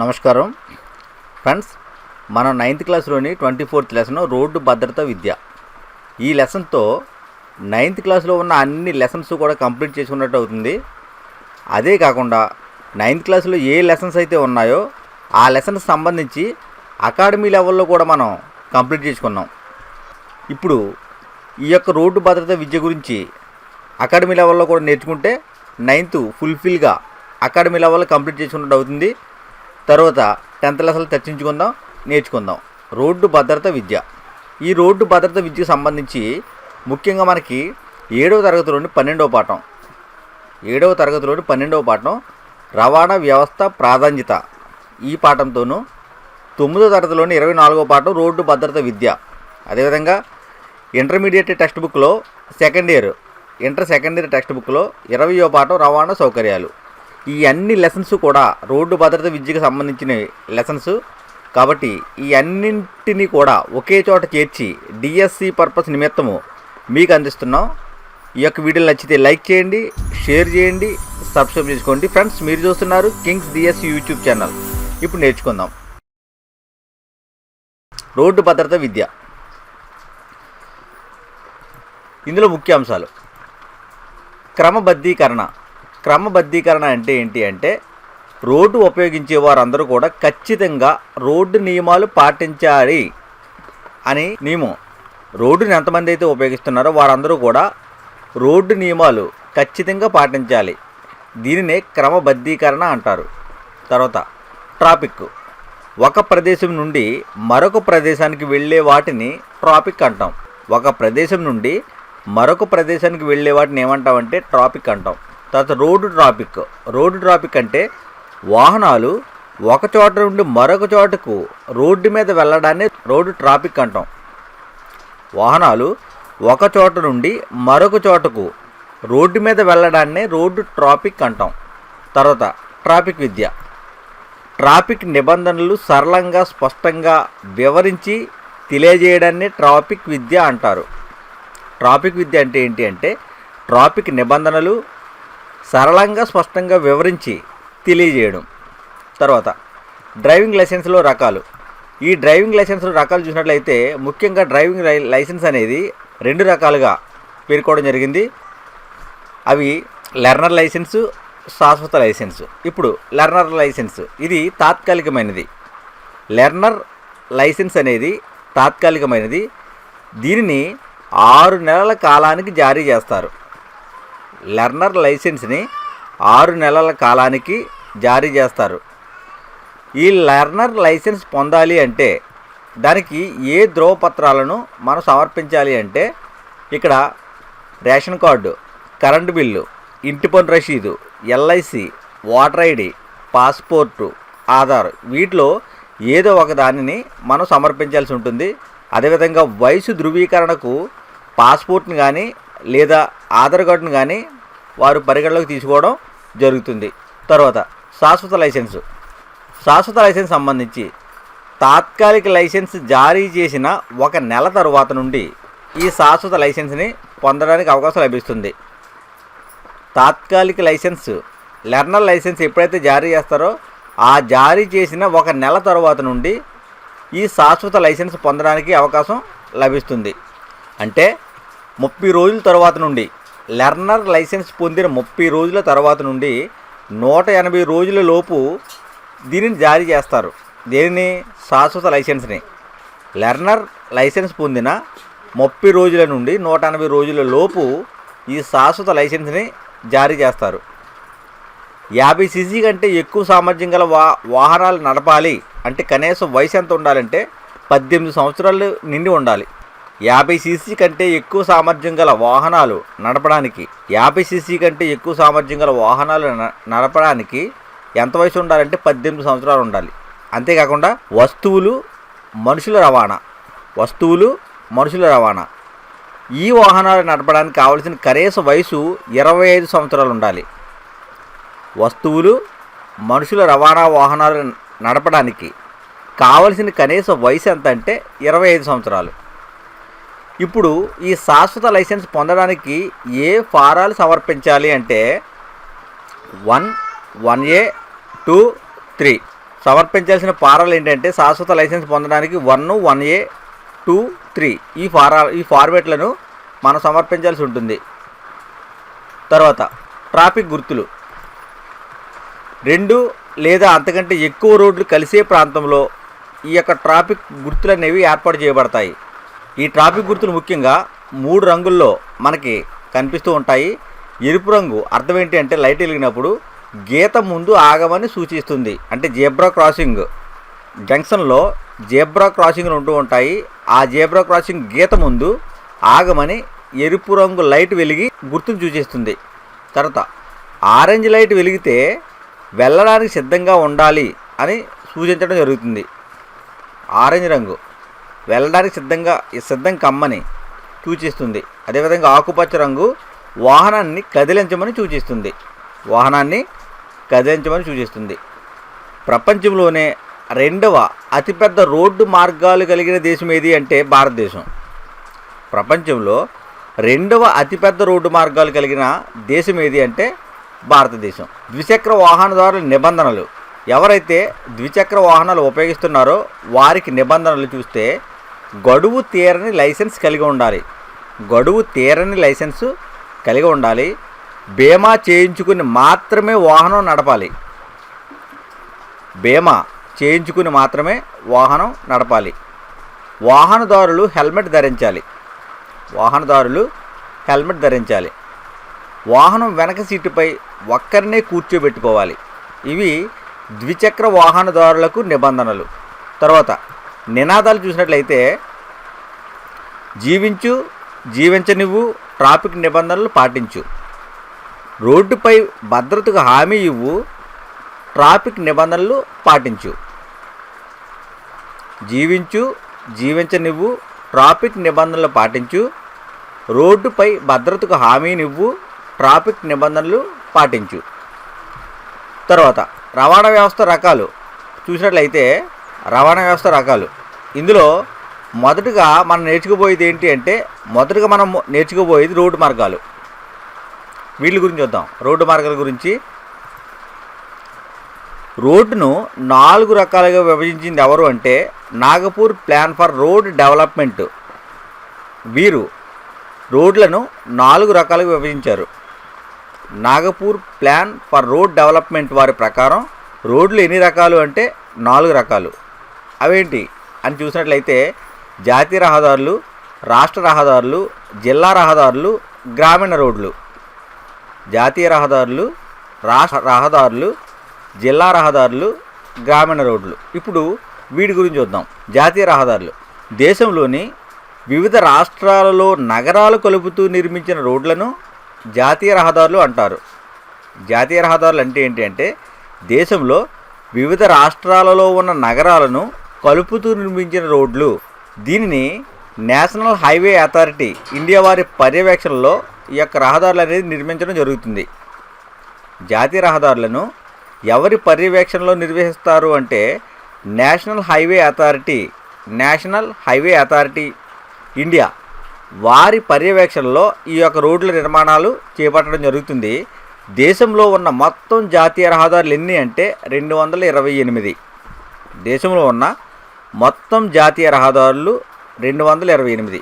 నమస్కారం. ఫ్రెండ్స్ మన నైన్త్ క్లాస్లోని ట్వంటీ ఫోర్త్ లెసన్ రోడ్డు భద్రత విద్య. ఈ లెసన్తో నైన్త్ క్లాస్లో ఉన్న అన్ని లెసన్స్ కూడా కంప్లీట్ చేసుకున్నట్టు అవుతుంది. అదే కాకుండా నైన్త్ క్లాస్లో ఏ లెసన్స్ అయితే ఉన్నాయో ఆ లెసన్స్ సంబంధించి అకాడమీ లెవెల్లో కూడా మనం కంప్లీట్ చేసుకున్నాం. ఇప్పుడు ఈ యొక్క రోడ్డు భద్రత విద్య గురించి అకాడమీ లెవెల్లో కూడా నేర్చుకుంటే నైన్త్ ఫుల్ఫిల్గా అకాడమీ లెవెల్లో కంప్లీట్ చేసుకున్నట్టు అవుతుంది. తర్వాత టెన్త్ లెసన్లు చర్చించుకుందాం నేర్చుకుందాం. రోడ్డు భద్రత విద్య. ఈ రోడ్డు భద్రత విద్యకు సంబంధించి ముఖ్యంగా మనకి ఏడవ తరగతిలోని పన్నెండవ పాఠం. ఏడవ తరగతిలోని పన్నెండవ పాఠం రవాణా వ్యవస్థ ప్రాధాన్యత. ఈ పాఠంతోనూ తొమ్మిదో తరగతిలోని ఇరవై నాలుగో పాఠం రోడ్డు భద్రత విద్య. అదేవిధంగా ఇంటర్మీడియట్ టెక్స్ట్ బుక్లో second year inter second year text బుక్లో ఇరవయో పాఠం రవాణా సౌకర్యాలు. ఈ అన్ని లెసన్స్ కూడా రోడ్డు భద్రత విద్యకు సంబంధించిన లెసన్స్ కాబట్టి ఈ అన్నింటినీ కూడా ఒకే చోట చేర్చి డిఎస్సి పర్పస్ నిమిత్తము మీకు అందిస్తున్నాం. ఈ యొక్క వీడియోలు నచ్చితే లైక్ చేయండి షేర్ చేయండి సబ్స్క్రైబ్ చేసుకోండి. ఫ్రెండ్స్ మీరు చూస్తున్నారు కింగ్స్ డిఎస్సి యూట్యూబ్ ఛానల్ ఇప్పుడు నేర్చుకుందాం. రోడ్డు భద్రత విద్య. ఇందులో ముఖ్య అంశాలు క్రమబద్ధీకరణ. క్రమబద్ధీకరణ అంటే ఏంటి అంటే రోడ్డు ఉపయోగించే వారందరూ కూడా ఖచ్చితంగా రోడ్డు నియమాలు పాటించాలి అని నియమం. రోడ్డుని ఎంతమంది అయితే ఉపయోగిస్తున్నారో వారందరూ కూడా రోడ్డు నియమాలు ఖచ్చితంగా పాటించాలి. దీనినే క్రమబద్ధీకరణ అంటారు. తర్వాత ట్రాఫిక్. ఒక ప్రదేశం నుండి మరొక ప్రదేశానికి వెళ్ళే వాటిని ట్రాఫిక్ అంటాం. ఒక ప్రదేశం నుండి మరొక ప్రదేశానికి వెళ్ళే వాటిని ఏమంటామంటే ట్రాఫిక్ అంటాం. తర్వాత రోడ్డు ట్రాఫిక్. రోడ్డు ట్రాఫిక్ అంటే వాహనాలు ఒక చోట నుండి మరొక చోటకు రోడ్డు మీద వెళ్ళడాన్ని రోడ్డు ట్రాఫిక్ అంటాం. వాహనాలు ఒక చోట నుండి మరొక చోటకు రోడ్డు మీద వెళ్ళడాన్నే రోడ్డు ట్రాఫిక్ అంటాం. తర్వాత ట్రాఫిక్ విద్య. ట్రాఫిక్ నిబంధనలు సరళంగా స్పష్టంగా వివరించి తెలియజేయడాన్ని ట్రాఫిక్ విద్య అంటారు. ట్రాఫిక్ విద్య అంటే ఏంటి అంటే ట్రాఫిక్ నిబంధనలు సరళంగా స్పష్టంగా వివరించి తెలియజేయడం. తర్వాత డ్రైవింగ్ లైసెన్స్లో రకాలు. ఈ డ్రైవింగ్ లైసెన్స్లో రకాలు చూసినట్లయితే ముఖ్యంగా డ్రైవింగ్ లై- లైసెన్స్ అనేది రెండు రకాలుగా పేర్కోవడం జరిగింది. అవి లెర్నర్ లైసెన్సు శాశ్వత లైసెన్స్. ఇప్పుడు లెర్నర్ లైసెన్స్ ఇది తాత్కాలికమైనది. లెర్నర్ లైసెన్స్ అనేది తాత్కాలికమైనది. దీనిని ఆరు నెలల కాలానికి జారీ చేస్తారు. లెర్నర్ లైసెన్స్ని ఆరు నెలల కాలానికి జారీ చేస్తారు. ఈ లెర్నర్ లైసెన్స్ పొందాలి అంటే దానికి ఏ ధ్రువపత్రాలను మనం సమర్పించాలి అంటే ఇక్కడ రేషన్ కార్డు కరెంటు బిల్లు ఇంటి పన్ను రసీదు LIC voter ID passport Aadhaar వీటిలో ఏదో ఒక దానిని మనం సమర్పించాల్సి ఉంటుంది. అదేవిధంగా వయసు ధృవీకరణకు పాస్పోర్ట్ని కానీ లేదా ఆధార్ కార్డును కానీ వారు పరిగణలోకి తీసుకోవడం జరుగుతుంది. తర్వాత శాశ్వత లైసెన్సు. శాశ్వత లైసెన్స్ సంబంధించి తాత్కాలిక లైసెన్స్ జారీ చేసిన ఒక నెల తరువాత నుండి ఈ శాశ్వత లైసెన్స్ని పొందడానికి అవకాశం లభిస్తుంది. తాత్కాలిక లైసెన్స్ లెర్నర్ లైసెన్స్ ఎప్పుడైతే జారీ చేస్తారో ఆ జారీ చేసిన ఒక నెల తర్వాత నుండి ఈ శాశ్వత లైసెన్స్ పొందడానికి అవకాశం లభిస్తుంది. అంటే ముప్పై రోజుల తర్వాత నుండి లెర్నర్ లైసెన్స్ పొందిన ముప్పై రోజుల తర్వాత నుండి నూట ఎనభై రోజుల లోపు దీనిని జారీ చేస్తారు. దేనిని? శాశ్వత లైసెన్స్ని. లెర్నర్ లైసెన్స్ పొందిన ముప్పై రోజుల నుండి నూట ఎనభై రోజుల లోపు ఈ శాశ్వత లైసెన్స్ని జారీ చేస్తారు. యాభై సీసీ కంటే ఎక్కువ సామర్థ్యం గల వా వాహనాలు నడపాలి అంటే కనీసం వయసు ఎంత ఉండాలంటే పద్దెనిమిది సంవత్సరాలు నిండి ఉండాలి. యాభై సీసీ కంటే ఎక్కువ సామర్థ్యం గల వాహనాలు నడపడానికి యాభై సీసీ కంటే ఎక్కువ సామర్థ్యం గల వాహనాలు న- నడపడానికి ఎంత వయసు ఉండాలంటే పద్దెనిమిది సంవత్సరాలు ఉండాలి. అంతేకాకుండా వస్తువులు మనుషుల రవాణా వస్తువులు మనుషుల రవాణా. ఈ వాహనాలు నడపడానికి కావలసిన కనీస వయసు ఇరవై ఐదు సంవత్సరాలు ఉండాలి. వస్తువులు మనుషుల రవాణా వాహనాలు నడపడానికి కావలసిన కనీస వయసు ఎంత అంటే ఇరవై ఐదు సంవత్సరాలు. ఇప్పుడు ఈ శాశ్వత లైసెన్స్ పొందడానికి ఏ ఫారాలు సమర్పించాలి అంటే one one A two three. సమర్పించాల్సిన ఫారాలు ఏంటంటే శాశ్వత లైసెన్స్ పొందడానికి one one A two three. ఈ ఫారా ఈ ఫార్మేట్లను మనం సమర్పించాల్సి ఉంటుంది. తర్వాత ట్రాఫిక్ గుర్తులు. రెండు లేదా అంతకంటే ఎక్కువ రోడ్లు కలిసే ప్రాంతంలో ఈ యొక్క ట్రాఫిక్ గుర్తులు అనేవి ఏర్పాటు చేయబడతాయి. ఈ ట్రాఫిక్ గుర్తులు ముఖ్యంగా మూడు రంగుల్లో మనకి కనిపిస్తూ ఉంటాయి. ఎరుపు రంగు అర్థం ఏంటి అంటే లైట్ వెలిగినప్పుడు గీత ముందు ఆగమని సూచిస్తుంది. అంటే జేబ్రా క్రాసింగ్. జంక్షన్లో జేబ్రా క్రాసింగ్లు ఉంటూ ఉంటాయి. ఆ జేబ్రా క్రాసింగ్ గీత ముందు ఆగమని ఎరుపు రంగు లైట్ వెలిగి గుర్తును సూచిస్తుంది. తర్వాత ఆరెంజ్ లైట్ వెలిగితే వెళ్ళడానికి సిద్ధంగా ఉండాలి అని సూచించడం జరుగుతుంది. ఆరెంజ్ రంగు. వెళ్ళడానికి సిద్ధంగా సిద్ధం కమ్మని సూచిస్తుంది. అదేవిధంగా ఆకుపచ్చ రంగు వాహనాన్ని కదిలించమని సూచిస్తుంది. వాహనాన్ని కదిలించమని సూచిస్తుంది. ప్రపంచంలోనే రెండవ అతిపెద్ద రోడ్డు మార్గాలు కలిగిన దేశం ఏది అంటే భారతదేశం. ప్రపంచంలో రెండవ అతిపెద్ద రోడ్డు మార్గాలు కలిగిన దేశం ఏది అంటే భారతదేశం. ద్విచక్ర వాహనదారుల నిబంధనలు. ఎవరైతే ద్విచక్ర వాహనాలు ఉపయోగిస్తున్నారో వారికి నిబంధనలు చూస్తే గడువు తీరని లైసెన్స్ కలిగి ఉండాలి. గడువు తీరని లైసెన్సు కలిగి ఉండాలి. బీమా చేయించుకుని మాత్రమే వాహనం నడపాలి. బీమా చేయించుకుని మాత్రమే వాహనం నడపాలి. వాహనదారులు హెల్మెట్ ధరించాలి. వాహనదారులు హెల్మెట్ ధరించాలి. వాహనం వెనక సీటుపై ఒక్కరినే కూర్చోబెట్టుకోవాలి. ఇవి ద్విచక్ర వాహనదారులకు నిబంధనలు. తర్వాత నినాదాలు చూసినట్లయితే జీవించు జీవించనివ్వు ట్రాఫిక్ నిబంధనలు పాటించు. రోడ్డుపై భద్రతకు హామీ ఇవ్వు ట్రాఫిక్ నిబంధనలు పాటించు. జీవించు జీవించనివ్వు ట్రాఫిక్ నిబంధనలు పాటించు. రోడ్డుపై భద్రతకు హామీనివ్వు ట్రాఫిక్ నిబంధనలు పాటించు. తర్వాత రవాణా వ్యవస్థ రకాలు చూసినట్లయితే రవాణా వ్యవస్థ రకాలు. ఇందులో మొదటగా మనం నేర్చుకోబోయేది ఏంటి అంటే మొదటగా మనం నేర్చుకోబోయేది రోడ్డు మార్గాలు. వీటి గురించి చూద్దాం. రోడ్డు మార్గాల గురించి. రోడ్డును నాలుగు రకాలుగా విభజించింది ఎవరు అంటే Nagpur plan for road development. వీరు రోడ్లను నాలుగు రకాలుగా విభజించారు. Nagpur plan for road development వారి ప్రకారం రోడ్లు ఎన్ని రకాలు అంటే నాలుగు రకాలు. అవేంటి అని చూసినట్లయితే జాతీయ రహదారులు రాష్ట్ర రహదారులు జిల్లా రహదారులు గ్రామీణ రోడ్లు. జాతీయ రహదారులు రాష్ట్ర రహదారులు జిల్లా రహదారులు గ్రామీణ రోడ్లు. ఇప్పుడు వీటి గురించి చూద్దాం. జాతీయ రహదారులు. దేశంలోని వివిధ రాష్ట్రాలలో నగరాలు కలుపుతూ నిర్మించిన రోడ్లను జాతీయ రహదారులు అంటారు. జాతీయ రహదారులు అంటే ఏంటి అంటే దేశంలో వివిధ రాష్ట్రాలలో ఉన్న నగరాలను కలుపుతూ నిర్మించిన రోడ్లు. దీనిని నేషనల్ హైవే అథారిటీ ఇండియా వారి పర్యవేక్షణలో ఈ యొక్క రహదారులు అనేది నిర్మించడం జరుగుతుంది. జాతీయ రహదారులను ఎవరి పర్యవేక్షణలో నిర్వహిస్తారు అంటే national highway authority national highway authority India వారి పర్యవేక్షణలో ఈ యొక్క రోడ్ల నిర్మాణాలు చేపట్టడం జరుగుతుంది. దేశంలో ఉన్న మొత్తం జాతీయ రహదారులు ఎన్ని అంటే రెండు వందల ఇరవై ఎనిమిది. దేశంలో ఉన్న మొత్తం జాతీయ రహదారులు రెండు వందల ఇరవై ఎనిమిది.